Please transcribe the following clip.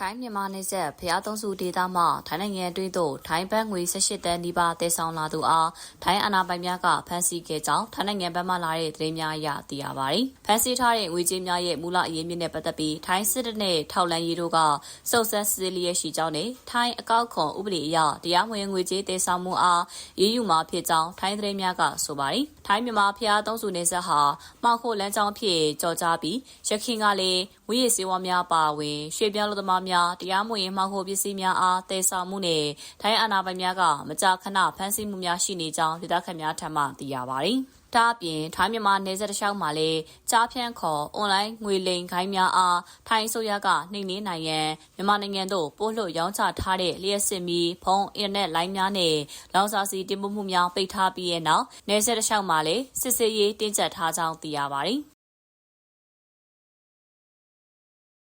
ထိုင်းမြန်မာနယ်စပ်ဖျားသုံးစုဒေသမှထိုင်းနိုင်ငံအတွင်းသို့ထိုင်းဘတ်ငွေ18တန်းနီးပါးတည်ဆောင်လာသူအားထိုင်းအာဏာပိုင်များကဖမ်းဆီးခဲ့ကြောင်းထိုင်းနိုင်ငံဘက်မှလာတဲ့သတင်းများအရသိရပါတယ်။ဖမ်းဆီးထားတဲ့ငွေကြေးများရဲ့မူလအရင်းမြစ်နဲ့ပတ်သက်ပြီးထိုင်းစစ်တပ်နဲ့ထောက်လန်းရေးတို့ကစုံစမ်းစစ်ဆေးလျက်ရှိကြောင်းနဲ့ထိုင်းအကောက်ခွန်ဥပဒေအရတရားမဝင်ငွေကြေးတည်ဆောင်မှုအားရေးယူမှာဖြစ်ကြောင်းထိုင်းသတင်းများကဆိုပါတယ်။ထိုင်းမြန်မာဖျားသုံးစုနယ်စပ်ဟာမှောက်ခိုလမ်းကြောင်းဖြစ်ကြော်ကြားပြီးရခိုင်ကလည်းဝိရစေဝါများပါဝင်ရွှေပြောင်းလူသမားများတရားမဝင်မှောက်ခိုပစ္စည်းများအားတည်ဆောင်မှုနဲ့ထိုင်းအာဏာပိုင်များကမကြာခဏဖမ်းဆီးမှုများရှိနေကြောင်းဒေသခံများထံမှသိရပါတယ်။ဒါအပြင်ထိုင်းမြန်မာနယ်စပ်တစ်လျှောက်မှာလည်းကြားဖြန့်ခေါ်အွန်လိုင်းငွေလိမ်ခိုင်းများအားထိုင်းအစိုးရကနှိမ်နင်းနိုင်ရန်မြန်မာနိုင်ငံသို့ပို့လွှတ်ရောင်းချထားတဲ့လျှက်စစ်မီဖုန်းအင်တာနက်လိုင်းများနဲ့လောင်စာဆီတင်ပို့မှုများပိတ်ထားပြီးတဲ့နောက်နယ်စပ်တစ်လျှောက်မှာလည်းစစ်ဆေးရေးတင်းကျပ်ထားကြောင်းသိရပါတယ်။